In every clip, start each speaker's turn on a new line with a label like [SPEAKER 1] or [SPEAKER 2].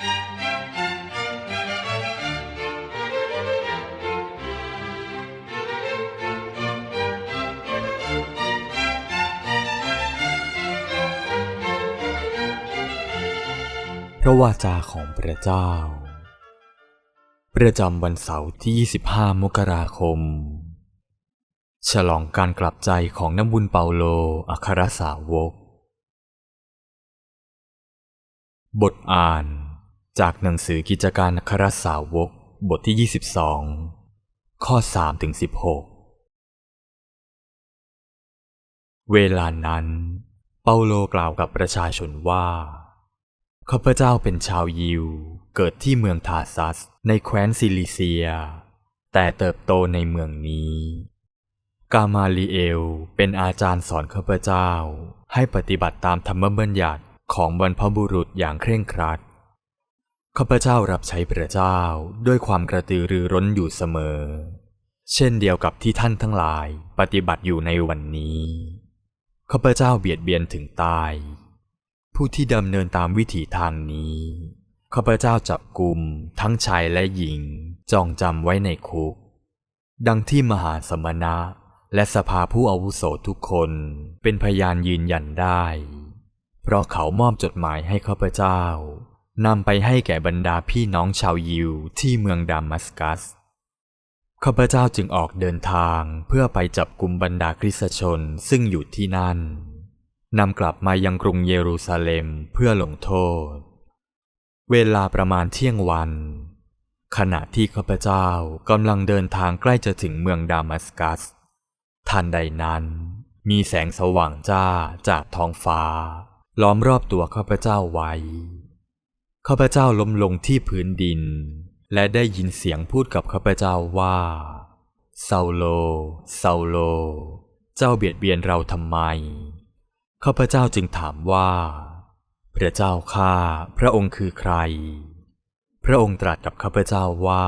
[SPEAKER 1] พระวาจาของพระเจ้า ประจำวันเสาร์ที่ 25 มกราคม ฉลองการกลับใจของน้ำบุญเปาโลอัครสาวก บทอ่าน จากหนังสือกิจการอัครสาวกบทที่ 22 ข้อ3ถึง16 เวลานั้น เปาโลกล่าวกับประชาชนว่า ข้าพเจ้าเป็นชาวยิว เกิดที่เมืองทาซัสในแคว้นซิลิเซีย แต่เติบโตในเมืองนี้ กามาลีเอลเป็นอาจารย์สอนข้าพเจ้า ให้ปฏิบัติตามธรรมบัญญัติของบรรพบุรุษอย่างเคร่งครัด ข้าพเจ้ารับใช้พระเจ้าด้วยความกระตือรือร้นอยู่เสมอ เช่นเดียวกับที่ท่านทั้งหลายปฏิบัติอยู่ในวันนี้ข้าพเจ้าเบียดเบียนถึงตาย ผู้ที่ดำเนินตามวิถีทางนี้ข้าพเจ้าจับกลุ่มทั้งชายและหญิงจองจำไว้ในคุก ดังที่มหาสมณะและสภาผู้อาวุโสทุกคนเป็นพยานยืนยันได้ เพราะเขามอบจดหมายให้ข้าพเจ้า นำไปให้แก่บรรดาพี่น้องชาวยิวที่เมืองดามัสกัส ข้าพเจ้าจึงออกเดินทางเพื่อไปจับกลุ่มบรรดาคริสตชนซึ่งอยู่ที่นั่น นำกลับมายังกรุงเยรูซาเล็มเพื่อลงโทษ เวลาประมาณเที่ยงวัน ขณะที่ข้าพเจ้ากำลังเดินทางใกล้จะถึงเมืองดามัสกัส ทันใดนั้น มีแสงสว่างจ้าจากท้องฟ้า ล้อมรอบตัวข้าพเจ้าไว้ ข้าพเจ้าล้มลงที่พื้นดิน และได้ยินเสียงพูดกับข้าพเจ้าว่าเซาโลเซาโล เจ้าเบียดเบียนเราทำไม ข้าพเจ้าจึงถามว่า พระเจ้าข้าพระองค์คือใคร พระองค์ตรัสกับข้าพเจ้าว่า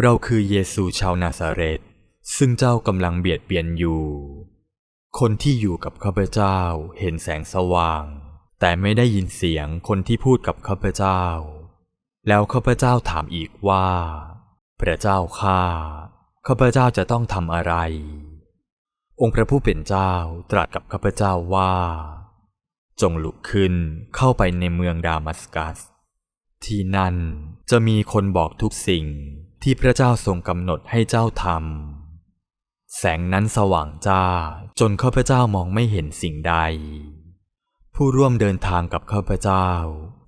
[SPEAKER 1] เราคือเยซูชาวนาซาเรตซึ่งเจ้ากำลังเบียดเบียนอยู่ คนที่อยู่กับข้าพเจ้าเห็นแสงสว่าง แต่ไม่ได้ยินเสียงคนที่พูดกับข้าพเจ้า แล้วข้าพเจ้าถามอีกว่า พระเจ้าข้าข้าพเจ้าจะต้องทำอะไร องค์พระผู้เป็นเจ้าตรัสกับข้าพเจ้าว่า จงลุกขึ้นเข้าไปในเมืองดามัสกัส ที่นั่นจะมีคนบอกทุกสิ่งที่พระเจ้าทรงกำหนดให้เจ้าทำแสงนั้นสว่างจ้าจนข้าพเจ้ามองไม่เห็นสิ่งใด ผู้ร่วมเดินทางกับข้าพเจ้า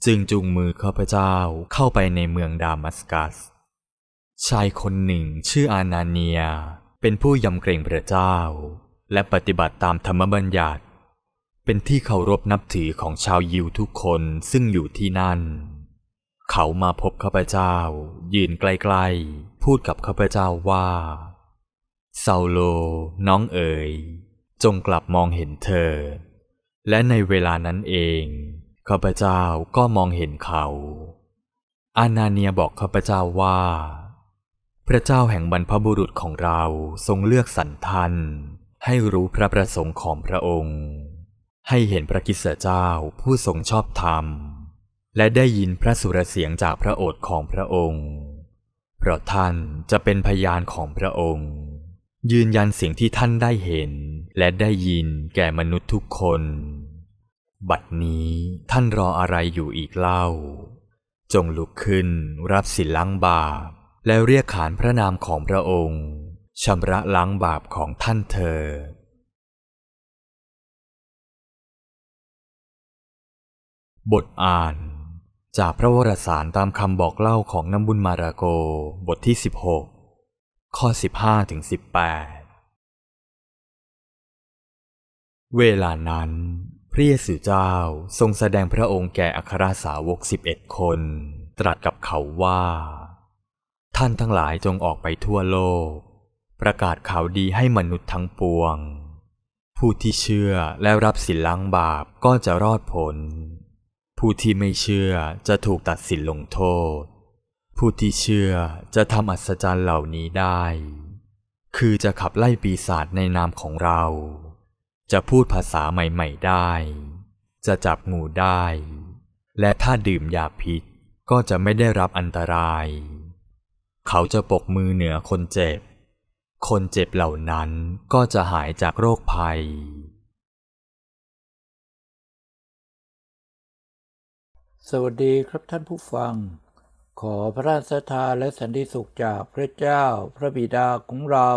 [SPEAKER 1] จึงจูงมือข้าพเจ้าเข้าไปในเมืองดามัสกัส ชายคนหนึ่งชื่ออานาเนีย เป็นผู้ยำเกรงพระเจ้า และปฏิบัติตามธรรมบัญญัติ เป็นที่เคารพนับถือของชาวยิวทุกคนซึ่งอยู่ที่นั่น เขามาพบข้าพเจ้า ยืนใกล้ๆพูดกับข้าพเจ้าว่าเซาโล น้องเอ๋ยจงกลับมองเห็นเธอ และในเวลานั้นเองข้าพเจ้าก็มองเห็นเขา อานาเนียบอกข้าพเจ้าว่า พระเจ้าแห่งบรรพบุรุษของเราทรงเลือกสรรทันให้รู้พระประสงค์ของพระองค์ ให้เห็นพระกิสเจ้าผู้ทรงชอบธรรม และได้ยินพระสุรเสียงจากพระโอษฐ์ของพระองค์ เพราะท่านจะเป็นพยานของพระองค์ ยืนยันสิ่งที่ท่านได้เห็น และได้ยินแก่มนุษย์ทุกคน บัดนี้ท่านรออะไรอยู่อีกเล่า จงลุกขึ้นรับสินล้างบาป แล้วเรียกขานพระนามของพระองค์ชำระล้างบาปของท่านเธอบทอ่าน จากพระวรสารตามคำบอกเล่าของน้ำบุญมาราโกบทที่ 16 ข้อ 15ถึง18 เวลานั้น พระเยซูเจ้าทรงแสดงพระองค์แก่อัครสาวกสิบเอ็ดคน ตรัสกับเขาว่า ท่านทั้งหลายจงออกไปทั่วโลก ประกาศข่าวดีให้มนุษย์ทั้งปวง ผู้ที่เชื่อและรับสินล้างบาปก็จะรอดผลผู้ที่ไม่เชื่อจะถูกตัดสินลงโทษ ผู้ที่เชื่อจะทำอัศจรรย์เหล่านี้ได้ คือจะขับไล่ปีศาจในนามของเรา จะพูดภาษาใหม่ๆได้ จะจับงูได้ และถ้าดื่มยาพิษก็จะไม่ได้รับอันตราย เขาจะปกมือเหนือคนเจ็บ คนเจ็บเหล่านั้นก็จะหายจากโรคภัย
[SPEAKER 2] สวัสดีครับท่านผู้ฟัง ขอพระราชทธาและสันติสุขจากพระเจ้าพระบิดาของเรา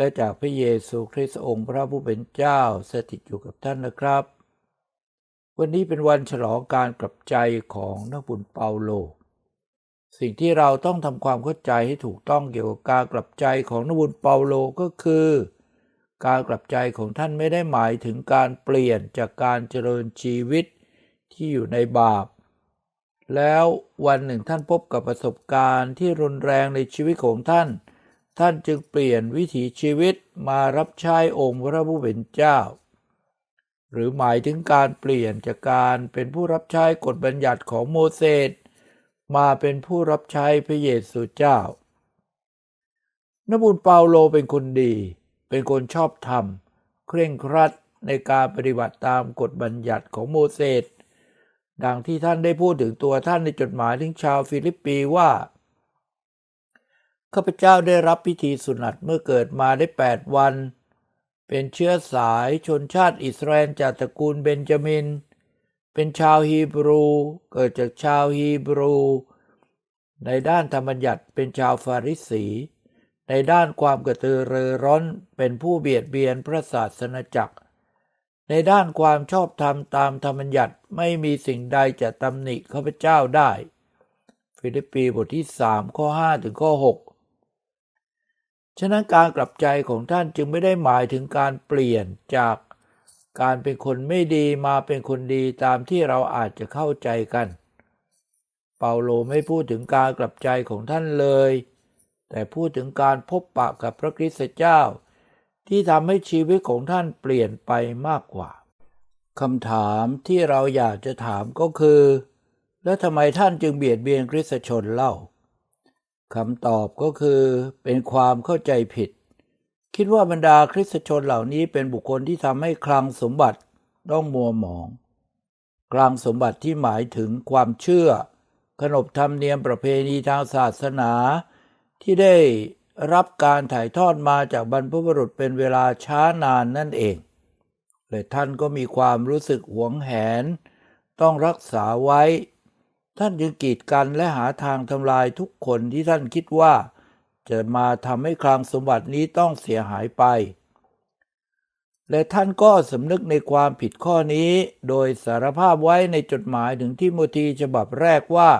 [SPEAKER 2] และจากพระเยซูคริสต์องค์พระผู้เป็นเจ้าสถิตอยู่กับท่านนะครับ วันนี้เป็นวันฉลองการกลับใจของนักบุญเปาโล สิ่งที่เราต้องทำความเข้าใจให้ถูกต้องเกี่ยวกับการกลับใจของนักบุญเปาโลก็คือ การกลับใจของท่านไม่ได้หมายถึงการเปลี่ยนจากการเจริญชีวิตที่อยู่ในบาปแล้ววันหนึ่งท่านพบกับประสบการณ์ที่รุนแรงในชีวิตของท่าน ท่านจึงเปลี่ยนวิถีชีวิตมารับใช้องค์พระผู้เป็นเจ้า หรือหมายถึงการเปลี่ยนจากการเป็นผู้รับใช้กฎบัญญัติของโมเสสมาเป็นผู้รับใช้พระเยซูเจ้านบุญเปาโลเป็นคนดี เป็นคนชอบธรรม เคร่งครัดในการปฏิบัติตามกฎบัญญัติของโมเสสดังที่ท่านได้พูดถึงตัวท่านในจดหมายถึงชาวฟิลิปปีว่า ข้าพเจ้าได้รับพิธีสุนัตเมื่อเกิดมาได้ 8 วัน เป็นเชื้อสายชนชาติอิสราเอลจากตระกูลเบนจามิน เป็นชาวฮีบรู เกิดจากชาวฮีบรู ในด้านธรรมบัญญัติเป็นชาวฟาริสี ในด้านความกระตือรือร้นเป็นผู้เบียดเบียนพระศาสนจักร ในด้านความชอบธรรมตามธรรมบัญญัติไม่มีสิ่งใดจะตำหนิข้าพเจ้าได้ ฟิลิปปีบทที่3ข้อ5ถึงข้อ6 ฉะนั้นการกลับใจของท่านจึงไม่ได้หมายถึงการเปลี่ยนจากการเป็นคนไม่ดีมาเป็นคนดีตามที่เราอาจจะเข้าใจกัน เปาโลไม่พูดถึงการกลับใจของท่านเลย แต่พูดถึงการพบปะกับพระคริสตเจ้า ที่ทำให้ชีวิตของท่านเปลี่ยนไปมากกว่าคำถามที่เราอยากจะถามก็คือ แล้วทำไมท่านจึงเบียดเบียนคริสตชนเล่า คำตอบก็คือเป็นความเข้าใจผิด คิดว่าบรรดาคริสตชนเหล่านี้เป็นบุคคลที่ทำให้คลังสมบัติต้องมัวหมอง คลังสมบัติที่หมายถึงความเชื่อ ขนบธรรมเนียมประเพณีทางศาสนา ที่ได้รับการถ่ายทอดมาจากบรรพบุรุษเป็นเวลาช้านานนั่นเองและท่านก็มีความรู้สึกหวงแหน ต้องรักษาไว้ ท่านจึงกีดกันและหาทางทำลายทุกคนที่ท่านคิดว่า จะมาทำให้คลังสมบัตินี้ต้องเสียหายไป และท่านก็สำนึกในความผิดข้อนี้ โดยสารภาพไว้ในจดหมายถึงทิโมธีฉบับแรกว่า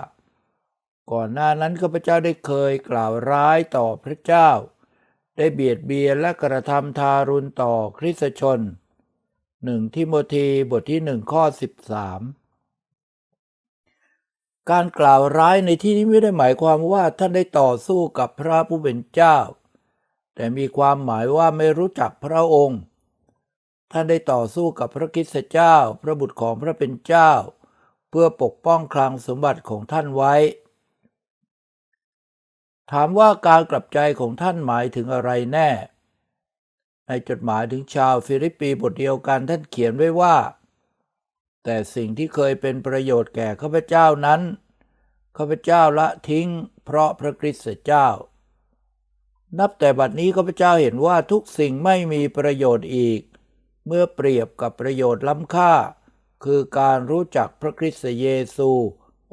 [SPEAKER 2] ก่อนหน้านั้นข้าพเจ้าได้เคยกล่าวร้ายต่อพระเจ้า ได้เบียดเบียนและกระทำทารุณต่อคริสตชนหนึ่งทิโมธีบทที่หนึ่งข้อสิบสาม การกล่าวร้ายในที่นี้ไม่ได้หมายความว่าท่านได้ต่อสู้กับพระผู้เป็นเจ้า แต่มีความหมายว่าไม่รู้จักพระองค์ ท่านได้ต่อสู้กับพระคริสตเจ้า พระบุตรของพระเป็นเจ้า เพื่อปกป้องคลังสมบัติของท่านไว้ ถามว่าการกลับใจของท่านหมายถึงอะไรแน่ ในจดหมายถึงชาวฟิลิปปีบทเดียวกันท่านเขียนไว้ว่า แต่สิ่งที่เคยเป็นประโยชน์แก่ข้าพเจ้านั้นข้าพเจ้าละทิ้ง เพราะพระคริสต์เจ้า นับแต่บัดนี้ข้าพเจ้าเห็นว่าทุกสิ่งไม่มีประโยชน์อีก เมื่อเปรียบกับประโยชน์ล้ำค่า คือการรู้จักพระคริสต์เยซู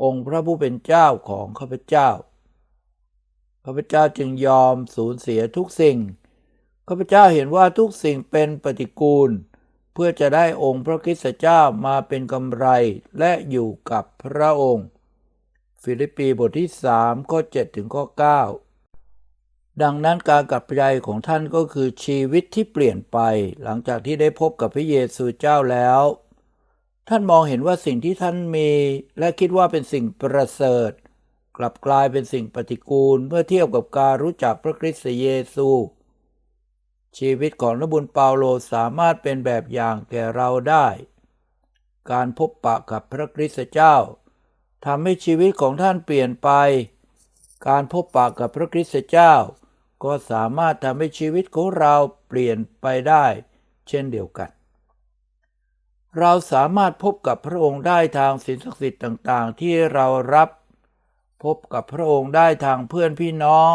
[SPEAKER 2] องค์พระผู้เป็นเจ้าของข้าพเจ้าข้าพเจ้าจึงยอมสูญเสียทุกสิ่งข้าพเจ้าเห็นว่าทุกสิ่งเป็นปฏิกูล พื่อจะได้องค์พระคริสตเจ้ามาเป็นกำไรและอยู่กับพระองค์ ฟิลิปปีบทที่3ข้อ7ถึงข้อ 9 ดังนั้นการกลับใจของท่านก็คือชีวิตที่เปลี่ยนไป หลังจากที่ได้พบกับพระเยซูเจ้าแล้ว ท่านมองเห็นว่าสิ่งที่ท่านมี และคิดว่าเป็นสิ่งประเสริฐ กลับกลายเป็นสิ่งปฏิกูลเมื่อเทียบกับการรู้จักพระคริสต์เยซู ชีวิตของนบุญเปาโลสามารถเป็นแบบอย่างแก่เราได้ การพบปะกับพระคริสตเจ้าทำให้ชีวิตของท่านเปลี่ยนไป การพบปะกับพระคริสตเจ้า ก็สามารถทำให้ชีวิตของเราเปลี่ยนไปได้ เช่นเดียวกัน เราสามารถพบกับพระองค์ได้ทางสิ่งศักดิ์สิทธิ์ต่างๆ ที่เรารับ พบกับพระองค์ได้ทางเพื่อนพี่น้อง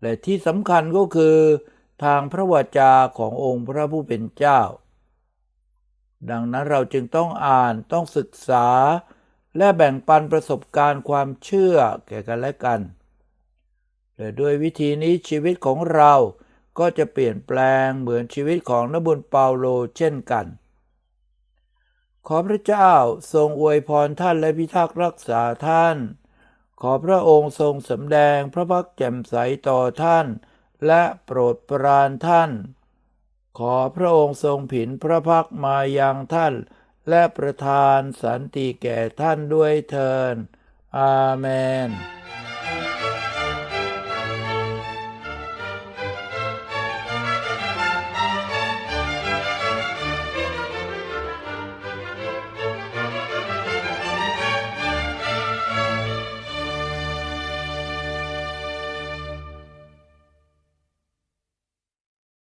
[SPEAKER 2] และที่สำคัญก็คือ ทางพระวจาขององค์พระผู้เป็นเจ้า ดังนั้นเราจึงต้องอ่านต้องศึกษา และแบ่งปันประสบการณ์ความเชื่อแก่กันและกันและด้วยวิธีนี้ชีวิตของเราก็จะเปลี่ยนแปลงเหมือนชีวิตของนบุญเปาโลเช่นกัน ขอพระเจ้าทรงอวยพรท่านและพิทักษ์รักษาท่าน ขอพระองค์ทรงสำแดงพระพักตร์แจ่มใสต่อท่าน และโปรดปรานท่าน ขอพระองค์ทรงผินพระพักมายังท่าน และประทานสันติแก่ท่านด้วยเทินอาเมน